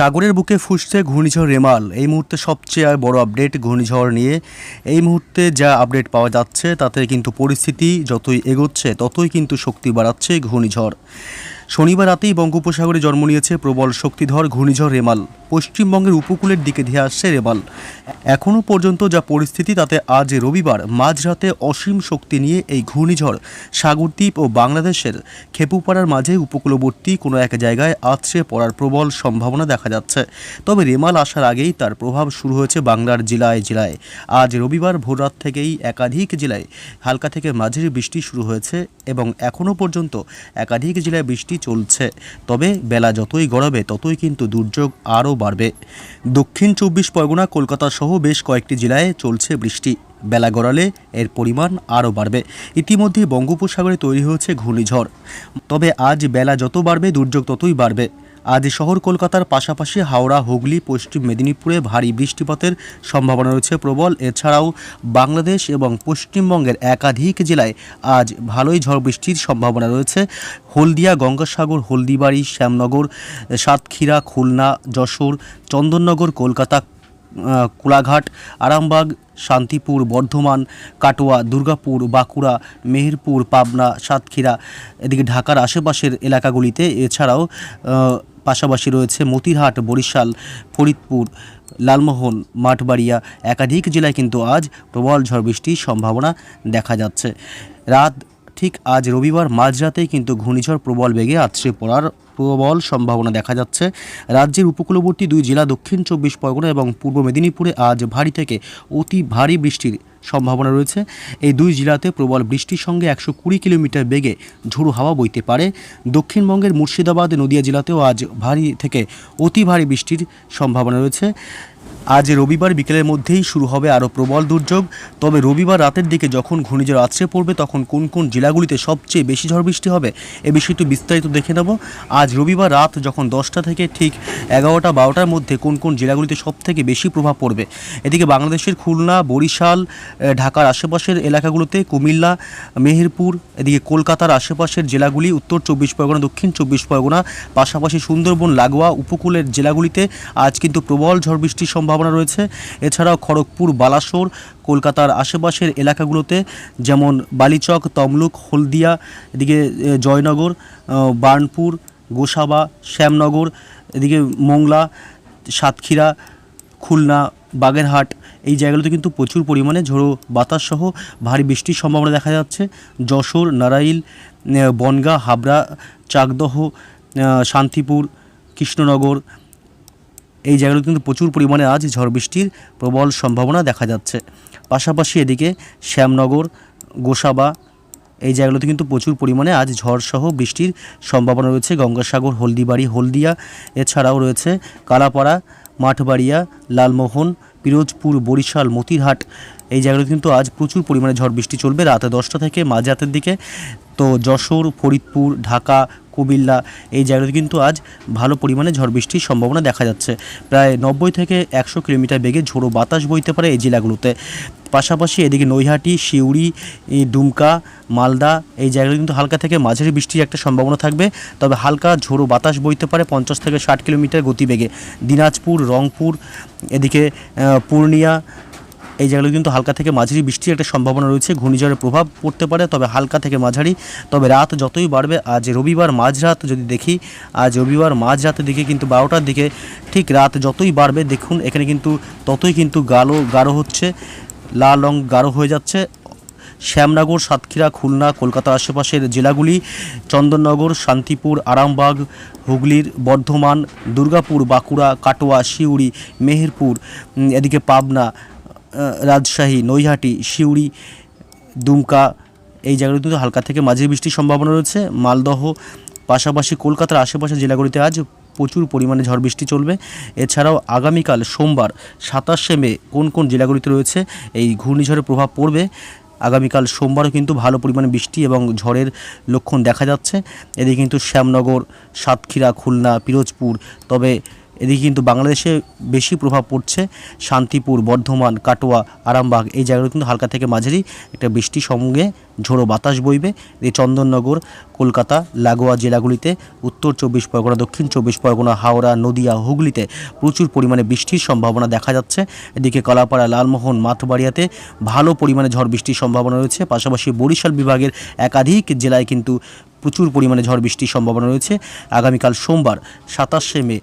সাগরের বুকে ফুসছে ঘূর্ণিঝড় রেমাল। এই মুহূর্তে সবচেয়ে বড় আপডেট ঘূর্ণিঝড় নিয়ে এই মুহূর্তে যা আপডেট পাওয়া যাচ্ছে, তাতে কিন্তু পরিস্থিতি যতই এগোচ্ছে, ততই কিন্তু শক্তি বাড়াচ্ছে ঘূর্ণিঝড়। শনিবার রাতেই বঙ্গোপসাগরে জন্ম নিয়েছে প্রবল শক্তিধর ঘূর্ণিঝড় রেমাল। পশ্চিমবঙ্গের উপকূলের দিকে ধেয়ে আসছে রেমাল। এখনও পর্যন্ত যা পরিস্থিতি, তাতে আজ রবিবার মাঝরাতে অসীম শক্তি নিয়ে এই ঘূর্ণিঝড় সাগরদ্বীপ ও বাংলাদেশের খেপুপাড়ার মাঝে উপকূলবর্তী কোনো এক জায়গায় আছড়ে পড়ার প্রবল সম্ভাবনা দেখা যাচ্ছে। তবে রেমাল আসার আগেই তার প্রভাব শুরু হয়েছে বাংলার জেলায় জেলায়। আজ রবিবার ভোররাত থেকেই একাধিক জেলায় হালকা থেকে মাঝারি বৃষ্টি শুরু হয়েছে এবং এখনও পর্যন্ত একাধিক জেলায় বৃষ্টি চলছে। তবে বেলা যতই গড়াবে, ততই কিন্তু দুর্যোগ আরও বাড়বে। দক্ষিণ চব্বিশ পরগনা, কলকাতা সহ বেশ কয়েকটি জেলায় চলছে বৃষ্টি। বেলা গড়ালে এর পরিমাণ আরও বাড়বে। ইতিমধ্যে বঙ্গোপসাগরে তৈরি হয়েছে ঘূর্ণিঝড়। তবে আজ বেলা যত বাড়বে, দুর্যোগ ততই বাড়বে। আজ শহর কলকাতার পাশাপাশি হাওড়া, হুগলি, পশ্চিম মেদিনীপুরে ভারী বৃষ্টিপাতের সম্ভাবনা রয়েছে প্রবল। এছাড়াও বাংলাদেশ এবং পশ্চিমবঙ্গের একাধিক জেলায় আজ ভালোই ঝড় বৃষ্টির সম্ভাবনা রয়েছে। হলদিয়া, গঙ্গাসাগর, হলদিবাড়ি, শ্যামনগর, সাতক্ষীরা, খুলনা, যশোর, চন্দননগর, কলকাতা কোলাঘাট, আরামবাগ, শান্তিপুর, বর্ধমান, কাটোয়া, দুর্গাপুর, বাঁকুড়া, মেহেরপুর, পাবনা, সাতক্ষীরা, এদিকে ঢাকার আশেপাশের এলাকাগুলিতে। এছাড়াও পাশাপাশি রয়েছে মতিহাট বরিশাল, ফরিদপুর, লালমোহন, মাঠবাড়িয়া। একাধিক জেলায় কিন্তু আজ প্রবল ঝড় বৃষ্টির সম্ভাবনা দেখা যাচ্ছে। রাত ঠিক আজ রবিবার মাঝরাতেই কিন্তু ঘূর্ণিঝড় প্রবল বেগে আছড়ে পড়ার প্রবল সম্ভাবনা দেখা যাচ্ছে। রাজ্যের উপকূলবর্তী দুই জেলা দক্ষিণ চব্বিশ পরগনা এবং পূর্ব মেদিনীপুরে আজ ভারী থেকে অতি ভারী বৃষ্টির সম্ভাবনা রয়েছে। এই দুই জেলাতে প্রবল বৃষ্টির সঙ্গে একশো কুড়ি কিলোমিটার বেগে ঝোড়ো হাওয়া বইতে পারে। দক্ষিণবঙ্গের মুর্শিদাবাদ, নদিয়া জেলাতেও আজ ভারী থেকে অতি ভারী বৃষ্টির সম্ভাবনা রয়েছে। আজ রবিবার বিকেলের মধ্যেই শুরু হবে আরও প্রবল দুর্যোগ। তবে রবিবার রাতের দিকে যখন ঘূর্ণিঝড় আছড়ে পড়বে, তখন কোন কোন জেলাগুলিতে সবচেয়ে বেশি ঝড় বৃষ্টি হবে এ বিষয়টি বিস্তারিত দেখে নেব। আজ রবিবার রাত যখন দশটা থেকে ঠিক এগারোটা, বারোটার মধ্যে কোন কোন জেলাগুলিতে সব থেকে বেশি প্রভাব পড়বে? এদিকে বাংলাদেশের খুলনা, বরিশাল ঢাকার আশেপাশের এলাকাগুলোতে কুমিল্লা, মেহেরপুর, এদিকে কলকাতার আশেপাশের জেলাগুলি, উত্তর চব্বিশ পরগনা, দক্ষিণ চব্বিশ পরগনা, পাশাপাশি সুন্দরবন, লাগোয়া, উপকূলের জেলাগুলিতে আজ কিন্তু প্রবল ঝড় বৃষ্টির সম্ভাবনা রয়েছে। এছাড়াও খড়গপুর, বালাসোর, কলকাতার আশেপাশের এলাকাগুলোতে যেমন বালিচক, তমলুক, হলদিয়া, এদিকে জয়নগর বার্নপুর, গোসাবা, শ্যামনগর, এদিকে মোংলা, সাতক্ষীরা, খুলনা, বাগেরহাট এই জায়গাগুলোতে কিন্তু প্রচুর পরিমাণে ঝোড়ো বাতাস সহ ভারী বৃষ্টির সম্ভাবনা দেখা যাচ্ছে। যশোর, নারাইল বনগাঁ, হাবড়া, চাকদহ শান্তিপুর, কৃষ্ণনগর এই জায়গাগুলো কিন্তু প্রচুর পরিমাণে আজ ঝড় বৃষ্টির প্রবল সম্ভাবনা দেখা যাচ্ছে। পাশাপাশি এদিকে শ্যামনগর, গোসাবা এই জায়গাগুলোতে কিন্তু প্রচুর পরিমাণে আজ ঝড়সহ বৃষ্টির সম্ভাবনা রয়েছে। গঙ্গাসাগর, হলদিবাড়ি, হলদিয়া, এছাড়াও রয়েছে কালাপাড়া, মাঠবাড়িয়া, লালমোহন, পিরোজপুর, বরিশাল, মতিরহাট এই জায়গাগুলো কিন্তু আজ প্রচুর পরিমাণে ঝড় বৃষ্টি চলবে। রাতে দশটা থেকে মাঝরাতের দিকে তো যশোর, ফরিদপুর, ঢাকা কুমিল্লা, এই জায়গাতে কিন্তু আজ ভালো পরিমাণে ঝড় বৃষ্টির সম্ভাবনা দেখা যাচ্ছে। প্রায় নব্বই থেকে একশো কিলোমিটার বেগে ঝোড়ো বাতাস বইতে পারে এই জেলাগুলোতে। পাশাপাশি এদিকে নৈহাটি, সিউড়ি ডুমকা মালদা, এই জায়গাগুলো কিন্তু হালকা থেকে মাঝারি বৃষ্টির একটা সম্ভাবনা থাকবে। তবে হালকা ঝোড়ো বাতাস বইতে পারে পঞ্চাশ থেকে ষাট কিলোমিটার গতিবেগে। দিনাজপুর, রংপুর, এদিকে পূর্ণিয়া এই জায়গাগুলো কিন্তু হালকা থেকে মাঝারি বৃষ্টির একটা সম্ভাবনা রয়েছে। ঘূর্ণিঝড়ের প্রভাব পড়তে পারে, তবে হালকা থেকে মাঝারি। তবে রাত যতই বাড়বে, আজ রবিবার মাঝরাত যদি দেখি, আজ রবিবার মাঝরাতের দিকে কিন্তু বারোটার দিকে ঠিক রাত যতই বাড়বে, দেখুন এখানে কিন্তু ততই কিন্তু গালো, গাঢ় হচ্ছে, লাল রং গাঢ় হয়ে যাচ্ছে। শ্যামনগর, সাতক্ষীরা, খুলনা, কলকাতার আশেপাশের জেলাগুলি, চন্দননগর, শান্তিপুর, আরামবাগ, হুগলির বর্ধমান, দুর্গাপুর, বাঁকুড়া, কাটোয়া, সিউড়ি, মেহেরপুর এদিকে পাবনা রাজশাহী, নৈহাটি, সিউড়ি, দুমকা এই জায়গাগুলিতে কিন্তু হালকা থেকে মাঝারি বৃষ্টির সম্ভাবনা রয়েছে। মালদহ, পাশাপাশি কলকাতার আশেপাশের জেলাগুলিতে আজ প্রচুর পরিমাণে ঝড় বৃষ্টি চলবে। এছাড়াও আগামীকাল সোমবার সাতাশে মে কোন কোন জেলাগুলিতে রয়েছে এই ঘূর্ণিঝড়ের প্রভাব পড়বে। আগামীকাল সোমবারও কিন্তু ভালো পরিমাণে বৃষ্টি এবং ঝড়ের লক্ষণ দেখা যাচ্ছে। এদিকে কিন্তু শ্যামনগর, সাতক্ষীরা, খুলনা, পিরোজপুর, তবে এদিকে কিন্তু বাংলাদেশে বেশি প্রভাব পড়ছে শান্তিপুর, বর্ধমান, কাটোয়া, আরামবাগ, এই জায়গাগুলো কিন্তু হালকা থেকে মাঝারি একটা বৃষ্টির সঙ্গে ঝোড়ো বাতাস বইবে। এই চন্দননগর, কলকাতা, লাগোয়া জেলাগুলিতে উত্তর চব্বিশ পরগনা, দক্ষিণ চব্বিশ পরগনা, হাওড়া, নদিয়া, হুগলিতে প্রচুর পরিমাণে বৃষ্টির সম্ভাবনা দেখা যাচ্ছে। এদিকে কলাপাড়া, লালমোহন, মাথবাড়িয়াতে ভালো পরিমাণে ঝড় বৃষ্টির সম্ভাবনা রয়েছে। পাশাপাশি বরিশাল বিভাগের একাধিক জেলায় কিন্তু প্রচুর পরিমাণে ঝড় বৃষ্টির সম্ভাবনা রয়েছে। আগামীকাল সোমবার সাতাশে মে